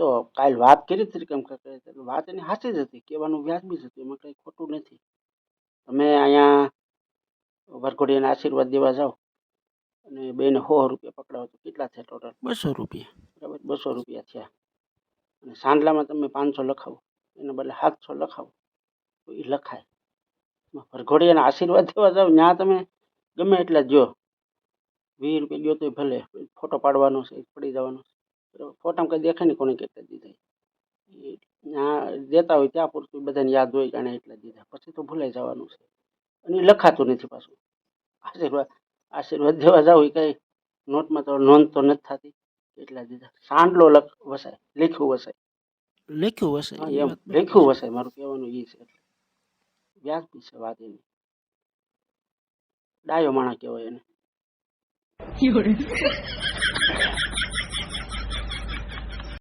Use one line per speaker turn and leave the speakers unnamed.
તો કાલ વાત કરી હતી કેમ કે વાત એની સાચી જ હતી કહેવાનું વ્યાજબી જ હતું એમાં કંઈ ખોટું નથી. તમે અહીંયા વરઘોડીને આશીર્વાદ દેવા જાઓ અને બેને સો રૂપિયા પકડાવો તો કેટલા થયા ટોટલ બસો રૂપિયા. બરાબર બસો રૂપિયા થયા. અને સાંડલામાં તમે પાંચસો લખાવો એના બદલે સાતસો લખાવો તો એ લખાય. વરઘોડિયાના આશીર્વાદ દેવા જાઓ ત્યાં તમે ગમે એટલા જો વીસ રૂપિયા ગયો તો ભલે ફોટો પાડવાનો છે પડી જવાનો છે. ફોટામાં કંઈ દેખાય ને કોને કેટલા દીધા એ ત્યાં દેતા હોય ત્યાં પૂરતું બધાને યાદ હોય જાણે એટલા દીધા. પછી તો ભૂલાઈ જવાનું છે. અને એ લખાતું નથી પાછું. આશીર્વાદ આશીર્વાદ દેવા જાવ એ કંઈ નોટમાં તો નોંધ તો નથી થતી એટલા દીધા. સાંડલો લખ વસાય લખ્યું વસાય.
લખ્યું વસાય
હા
એ
એમ. લખ્યું વસાય મારું કહેવાનું એ છે. વ્યાજબી છે વાત એની. ડાયો માણા કહેવાય એને.